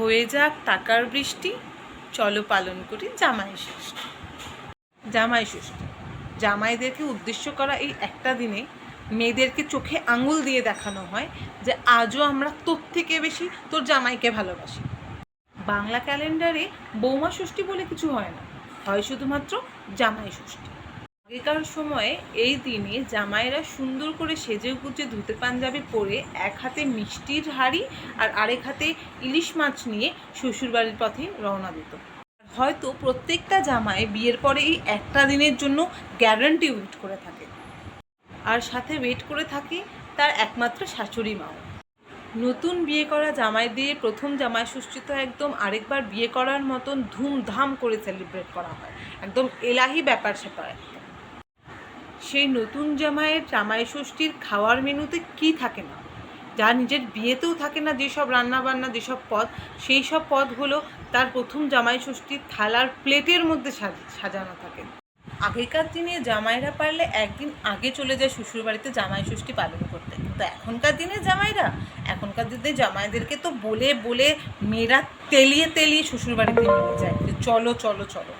হয়ে যাক টাকার বৃষ্টি, চলো পালন করি জামাই ষষ্ঠী। জামাই ষষ্ঠী। জামাইদেরকে উদ্দেশ্য করা এই একটা দিনে মেয়েদেরকে চোখে আঙুল দিয়ে দেখানো হয় যে আজও আমরা তোর থেকে বেশি তোর জামাইকে ভালোবাসি। বাংলা ক্যালেন্ডারে বৌমা ষষ্ঠী বলে কিছু হয় না। হয় শুধুমাত্র জামাই ষষ্ঠী। আগেকার সময়ে এই দিনে জামাইরা সুন্দর করে সেজে গুজে ধুতে পাঞ্জাবি পরে এক হাতে মিষ্টির হাড়ি আর আরেক হাতে ইলিশ মাছ নিয়ে শ্বশুরবাড়ির পথে রওনা দিত। হয়তো প্রত্যেকটা জামাই বিয়ের পরে এই একটা দিনের জন্য গ্যারান্টি ওয়েট করে থাকে। আর সাথে ওয়েট করে থাকে তার একমাত্র শাশুড়ি মাও। নতুন বিয়ে করা জামাই দিয়ে প্রথম জামাই ষষ্ঠী তো একদম আরেকবার বিয়ে করার মতন ধুমধাম করে সেলিব্রেট করা হয়। একদম এলাহি ব্যাপার একটা। সেই নতুন জামাইয়ের জামাই ষষ্ঠীর খাওয়ার মেনুতে কি থাকে না? যা নিজের বিয়েতেও থাকে না যেসব রান্না বান্না যেসব পদ, সেই সব পদ হলো তার প্রথম জামাই ষষ্ঠীর থালার প্লেটের মধ্যে সাজ- সাজানো থাকে। আগেকার দিনে জামাইরা পারলে একদিন আগে চলে যায় শ্বশুরবাড়িতে জামাই ষষ্ঠী পালন করতে। কিন্তু এখনকার দিনে জামাইরা, এখনকার দিনে জামাইদেরকে তো বলে বলে মেয়েরা তেলিয়ে তেলিয়ে শ্বশুরবাড়িতে নিয়ে যায় যে চলো চলো চলো।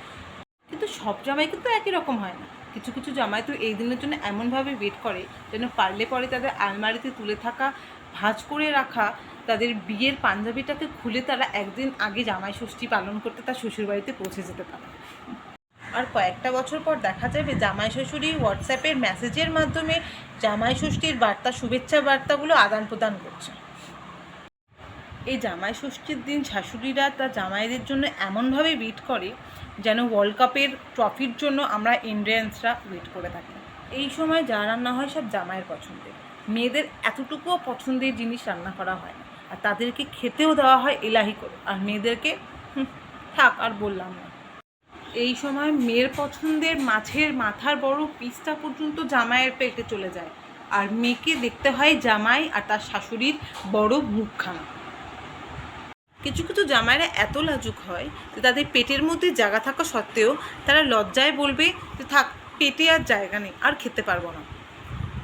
কিন্তু সব জামাই কিন্তু একই রকম হয় না। কিছু কিছু জামাই তো এই দিনের জন্য এমনভাবে ওয়েট করে যেন পারলে পরে তাদের আলমারিতে তুলে থাকা, ভাঁজ করে রাখা, তাদের বিয়ের পাঞ্জাবিটাকে খুলে তারা একদিন আগে জামাই ষষ্ঠী পালন করতে তার শ্বশুরবাড়িতে পৌঁছে যেতে পারে। আর কয়েকটা বছর পর দেখা যাবে জামাই শ্বশুরি হোয়াটসঅ্যাপের মেসেজের মাধ্যমে জামাই ষষ্ঠীর বার্তা, শুভেচ্ছা বার্তাগুলো আদান প্রদান করছে। এই জামাই ষষ্ঠীর দিন শাশুড়িরা তার জামাইদের জন্য এমনভাবে ওয়েট করে যেন ওয়ার্ল্ড কাপের ট্রফির জন্য আমরা ইন্ডিয়ান্সরা ওয়েট করে থাকি। এই সময় যা রান্না হয় সব জামাইয়ের পছন্দের। মেয়েদের এতটুকুও পছন্দের জিনিস রান্না করা হয় আর তাদেরকে খেতেও দেওয়া হয় এলাহি করে। আর মেয়েদেরকে থাক, আর বললাম না। এই সময় মেয়ের পছন্দের মাছের মাথার বড় পিসটা পর্যন্ত জামাইয়ের পেটে চলে যায়। আর মেয়েকে দেখতে হয় জামাই আর তার শাশুড়ির বড় মুখখানা। কিছু কিছু জামাইরা এত লাজুক হয় যে তাদের পেটের মধ্যে জায়গা থাকা সত্ত্বেও তারা লজ্জায় বলবে যে, থাক, পেটে আর জায়গা নেই, আর খেতে পারব না।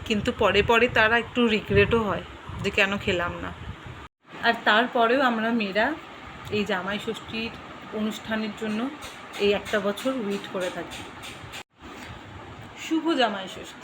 কিন্তু পরে পরে তারা একটু রিগ্রেটও হয় যে, কেন খেলাম না? আর তারপরেও আমরা মেয়েরা এই জামাই ষষ্ঠীর অনুষ্ঠানের জন্য এই একটা বছর ওয়েট করে থাকি। শুভ জামাই ষষ্ঠী।